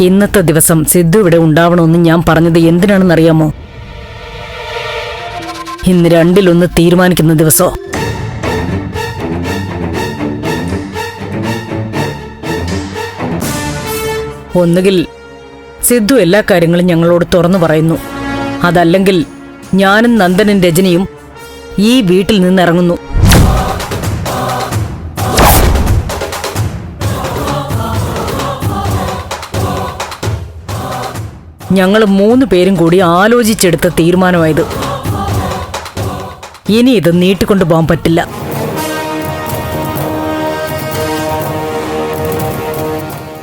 ഇന്നത്തെ ദിവസം സിദ്ധു ഇവിടെ ഉണ്ടാവണമെന്ന് ഞാൻ പറഞ്ഞത് എന്തിനാണെന്നറിയാമോ? ഇന്ന് രണ്ടിലൊന്ന് തീരുമാനിക്കുന്ന ദിവസോ? ഒന്നുകിൽ സിദ്ധു എല്ലാ കാര്യങ്ങളും ഞങ്ങളോട് തുറന്നു പറയുന്നു. അതല്ലെങ്കിൽ ഞാനും നന്ദനും രജനിയും ഈ വീട്ടിൽ നിന്നിറങ്ങുന്നു ഞങ്ങൾ മൂന്ന് പേരും കൂടി ആലോചിച്ചെടുത്ത തീരുമാനമായത്. ഇനി ഇത് നീട്ടിക്കൊണ്ടു പോകാൻ പറ്റില്ല.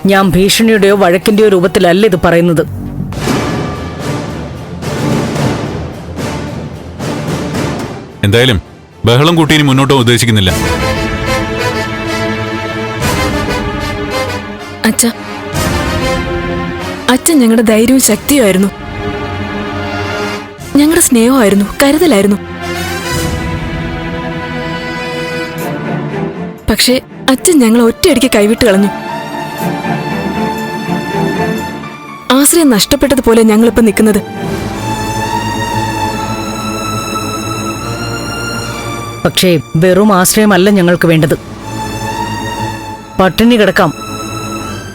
ഞാൻ ഭീഷണിയുടെയോ വഴക്കിന്റെയോ രൂപത്തിലല്ല ഇത് പറയുന്നത്. എന്തായാലും ബഹളം കൂട്ടിയും മുന്നോട്ടോ മുന്നോട്ട് ഉദ്ദേശിക്കുന്നില്ല. അച്ഛ അച്ഛൻ ഞങ്ങളുടെ ധൈര്യവും ശക്തിയുമായിരുന്നു. ഞങ്ങളുടെ സ്നേഹമായിരുന്നു കരുതലായിരുന്നു. പക്ഷേ അച്ഛൻ ഞങ്ങൾ ഒറ്റയടിക്ക് കൈവിട്ട് കളഞ്ഞു. ആശ്രയം നഷ്ടപ്പെട്ടതുപോലെ ഞങ്ങളിപ്പോ നിൽക്കുന്നത്. പക്ഷേ വെറും ആശ്രയമല്ല ഞങ്ങൾക്ക് വേണ്ടത്. പട്ടിണി കിടക്കാം.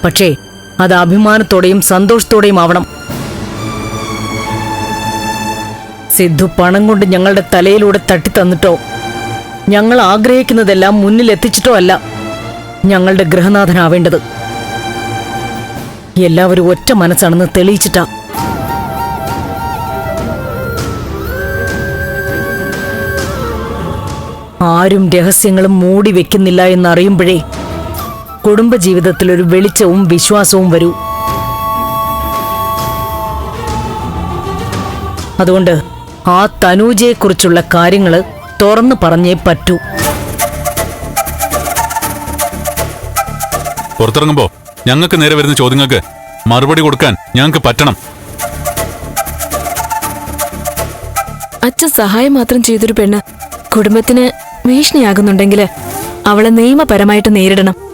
പക്ഷേ അത് അഭിമാനത്തോടെയും സന്തോഷത്തോടെയും ആവണം. സിദ്ധു പണം കൊണ്ട് ഞങ്ങളുടെ തലയിലൂടെ തട്ടിത്തന്നിട്ടോ? ഞങ്ങൾ ആഗ്രഹിക്കുന്നതെല്ലാം മുന്നിൽ എത്തിച്ചിട്ടോ അല്ല. ഞങ്ങളുടെ ഗൃഹനാഥനാവേണ്ടത്. എല്ലാവരും ഒറ്റ മനസ്സാണെന്ന് തെളിയിച്ചിട്ടാ. ആരും രഹസ്യങ്ങളും മൂടി വെക്കുന്നില്ല എന്നറിയുമ്പോഴേ കുടുംബജീവിതത്തിൽ ഒരു വെളിച്ചവും വിശ്വാസവും വരൂ. അതുകൊണ്ട് ആ തനൂജയെക്കുറിച്ചുള്ള കാര്യങ്ങൾ തുറന്നു പറഞ്ഞേ പറ്റൂ. പുറത്തിറങ്ങുമ്പോ ഞങ്ങൾക്ക് നേരെ വരുന്ന ചോദ്യങ്ങൾക്ക് മറുപടി കൊടുക്കാൻ ഞങ്ങൾക്ക് പറ്റണം. അച്ഛൻ സഹായം മാത്രം ചെയ്തൊരു പെണ്ണ് കുടുംബത്തിന് ഭീഷണിയാകുന്നുണ്ടെങ്കിൽ അവളെ നിയമപരമായിട്ട് നേരിടണം.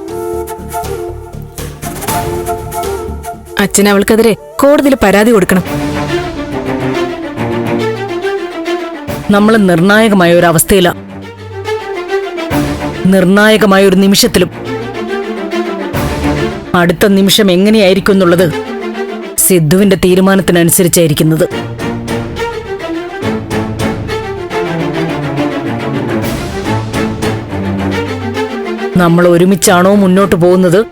അച്ഛൻ അവൾക്കെതിരെ കോടതിയിൽ പരാതി കൊടുക്കണം. നമ്മൾ നിർണായകമായ ഒരു അവസ്ഥയിലാ. നിർണായകമായ ഒരു നിമിഷത്തിലും. അടുത്ത നിമിഷം എങ്ങനെയായിരിക്കും എന്നുള്ളത് സിദ്ധുവിന്റെ തീരുമാനത്തിനനുസരിച്ചായിരിക്കുന്നത്. നമ്മൾ ഒരുമിച്ചാണോ മുന്നോട്ട് പോകുന്നത്?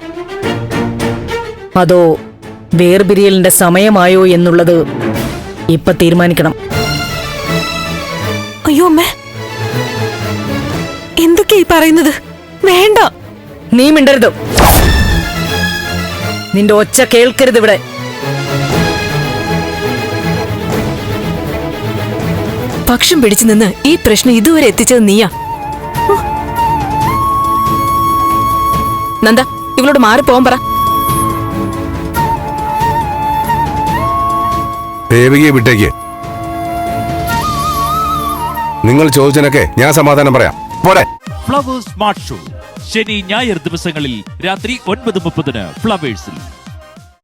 അതോ വേർപിരിയലിന്റെ സമയമായോ എന്നുള്ളത് ഇപ്പൊ തീരുമാനിക്കണം. അയ്യോ അമ്മേ. എന്തൊക്കെയാ ഈ പറയുന്നത്? വേണ്ട. നീ മിണ്ടരുത്. നിന്റെ ഒച്ച കേൾക്കരുത് ഇവിടെ. പക്ഷം പിടിച്ചു നിന്ന് ഈ പ്രശ്നം ഇതുവരെ എത്തിച്ചത് നീയാ. നന്ദ ഇവളോട് മാറി പോകാൻ പറ. ദേവികയെ വിട്ടേക്ക്. നിങ്ങൾ ചോദിച്ചതിനൊക്കെ ഞാൻ സമാധാനം പറയാം. പോരെ. Flowers smart show. ശനി ഞായർ ദിവസങ്ങളിൽ രാത്രി ഒൻപത് മുപ്പതിന് ഫ്ലവേഴ്സിൽ.